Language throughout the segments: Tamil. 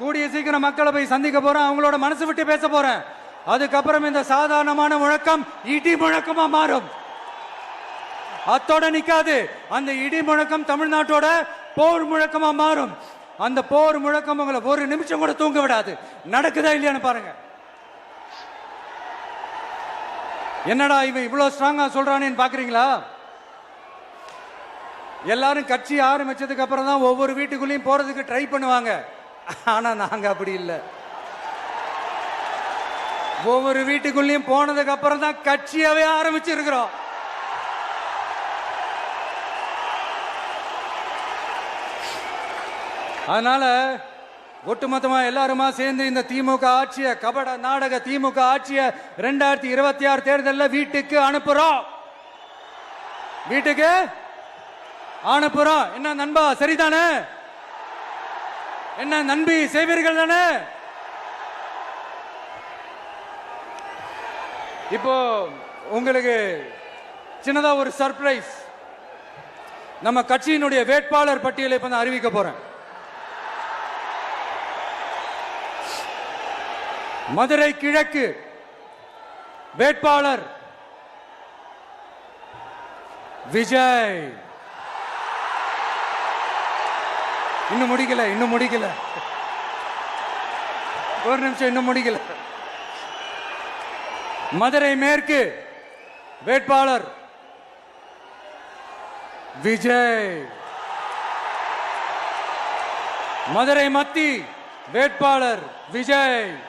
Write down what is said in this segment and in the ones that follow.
கூடிய சீக்கிரம் மக்களை போய் சந்திக்க போறேன். அவங்களோட மனசு விட்டு பேச போறேன். அதுக்கப்புறம் இந்த சாதாரணமான முழக்கம் இடி முழக்கமா மாறும். அத்தோட நிக்காது. அந்த இடி முழக்கம் தமிழ்நாட்டோட போர் முழக்கமா மாறும். அந்த போர் முழக்கம் உங்களை ஒரு நிமிஷம் கூட தூங்க விடாது. நடக்குதா இல்லையான்னு பாருங்க. என்னடா இவன் இவ்வளவு ஸ்ட்ராங்கா சொல்றானேன்னு பாக்குறீங்களா? எல்லாரும் கட்சி ஆரம்பிச்சதுக்கு அப்புறம் தான் ஒவ்வொரு வீட்டுக்குள்ளேயும் போறதுக்கு ட்ரை பண்ணுவாங்க. ஆனா நாங்க அப்படி இல்லை. ஒவ்வொரு வீட்டுக்குள்ளேயும் போனதுக்கு அப்புறம் தான் கட்சியாவே ஆரம்பிச்சிருக்கிறோம். அதனால ஒட்டுமொத்தமா எல்லாருமா சேர்ந்து இந்த திமுக ஆட்சிய கபட நாடக திமுக ஆட்சிய ரெண்டாயிரத்தி இருபத்தி ஆறு தேர்தலில் வீட்டுக்கு அனுப்புறோம். வீட்டுக்கு அனுப்புறோம். என்ன நண்பா சரிதானே? என்ன நண்பி செய்வீர்கள் தானே? இப்போ உங்களுக்கு சின்னதா ஒரு சர்ப்ரைஸ் நம்ம கட்சியினுடைய வேட்பாளர் பட்டியலை இப்ப நான் அறிவிக்க போறேன். மதுரை கிழக்கு வேட்பாளர் விஜய். இன்னும் முடிக்கல இன்னும் முடிக்கல. ஒரு நிமிஷம் இன்னும் முடிக்கல. மதுரை மேற்கு வேட்பாளர் விஜய். மதுரை மத்தி வேட்பாளர் விஜய்.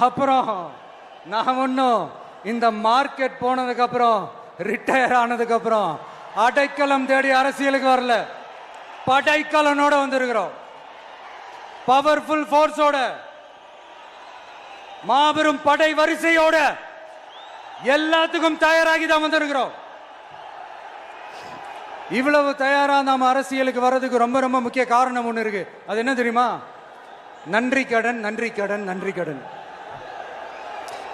அப்புறம் நான் ஒன்றும் இந்த மார்க்கெட் போனதுக்கப்புறம் ரிட்டையர் ஆனதுக்கப்புறம் அடைக்கலம் தேடி அரசியலுக்கு வரல. படைக்கலனோட வந்திருக்கிறோம். பவர்ஃபுல் ஃபோர்ஸோட மாபெரும் படை வரிசையோட எல்லாத்துக்கும் தயாராகி தான் வந்திருக்கிறோம். இவ்வளவு தயாரா நாம அரசியலுக்கு வர்றதுக்கு ரொம்ப ரொம்ப முக்கிய காரணம் ஒன்று இருக்கு. அது என்ன தெரியுமா? நன்றி கடன் நன்றி கடன் நன்றி கடன்.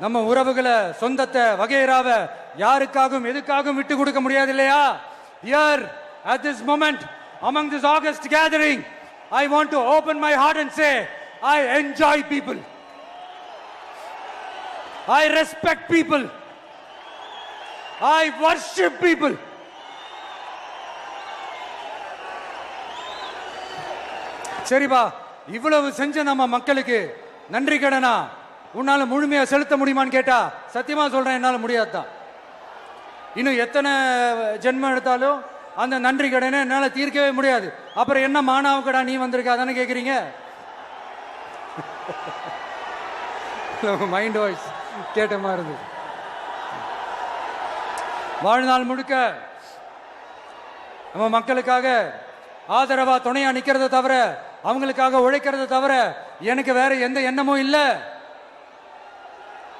நம்ம உறவுகளை சொந்தத்தை வகைராவை யாருக்காகவும் எதுக்காகவும் விட்டு கொடுக்க முடியாது இல்லையா here at this moment among this august gathering I want to open my heart and say I enjoy people I respect people I worship people சரிப்பா இவ்வளவு செஞ்ச நம்ம மக்களுக்கு நன்றி கடனா உன்னால முழுமையா செலுத்த முடியுமான்னு கேட்டா சத்தியமா சொல்றேன் என்னால முடியாதுதான். இன்னும் எத்தனை ஜென்மம் எடுத்தாலும் அந்த நன்றி கடனை என்னால தீர்க்கவே முடியாது. அப்புறம் என்ன மாணவக்கடா நீ வந்திருக்க? அதானே கேக்குறீங்க? மைண்ட் வாய்ஸ் கேட்ட மாதிரி இருந்தது. வாழ்நாள் முழுக்க நம்ம மக்களுக்காக ஆதரவா துணையா நிக்கிறத தவிர அவங்களுக்காக உழைக்கிறத தவிர எனக்கு வேற எந்த எண்ணமும் இல்லை.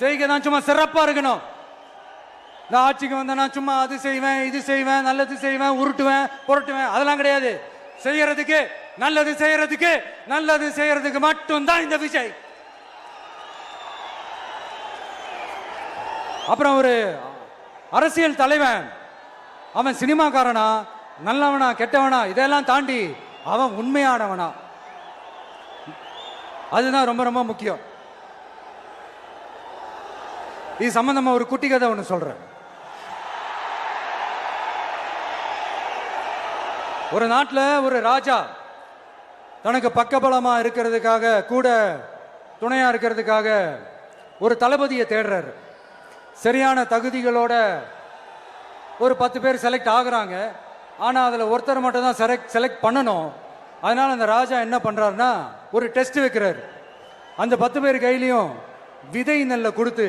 செய்கை தான் சும்மா சிறப்பா இருக்கணும். இந்த ஆட்சிக்கு வந்தா நான் சும்மா அது செய்வேன் இது செய்வேன் நல்லது செய்வேன் உருட்டுவேன் புரட்டுவேன். அதெல்லாம் கிடையாது. செய்யறதுக்கு நல்லது செய்யறதுக்கு நல்லது செய்யறதுக்கு மட்டும்தான் இந்த விஜய். அப்புறம் ஒரு அரசியல் தலைவன். அவன் சினிமாக்காரனா நல்லவனா கெட்டவனா இதெல்லாம் தாண்டி அவன் உண்மையானவனா. அதுதான் ரொம்ப ரொம்ப முக்கியம். இது சம்பந்தமா ஒரு குட்டி கதை ஒன்று சொல்றேன். ஒரு நாட்டில் ஒரு ராஜா தனக்கு பக்கபலமா இருக்கிறதுக்காக கூட துணையா இருக்கிறதுக்காக ஒரு தளபதியை தேடுறாரு. சரியான தகுதிகளோட ஒரு பத்து பேர் செலக்ட் ஆகுறாங்க. ஆனால் அதில் ஒருத்தர் மட்டும் தான் செலக்ட் செலக்ட் பண்ணணும். அதனால் அந்த ராஜா என்ன பண்ணுறாருன்னா ஒரு டெஸ்ட் வைக்கிறாரு. அந்த பத்து பேர் கையிலையும் விதை நெல்லை கொடுத்து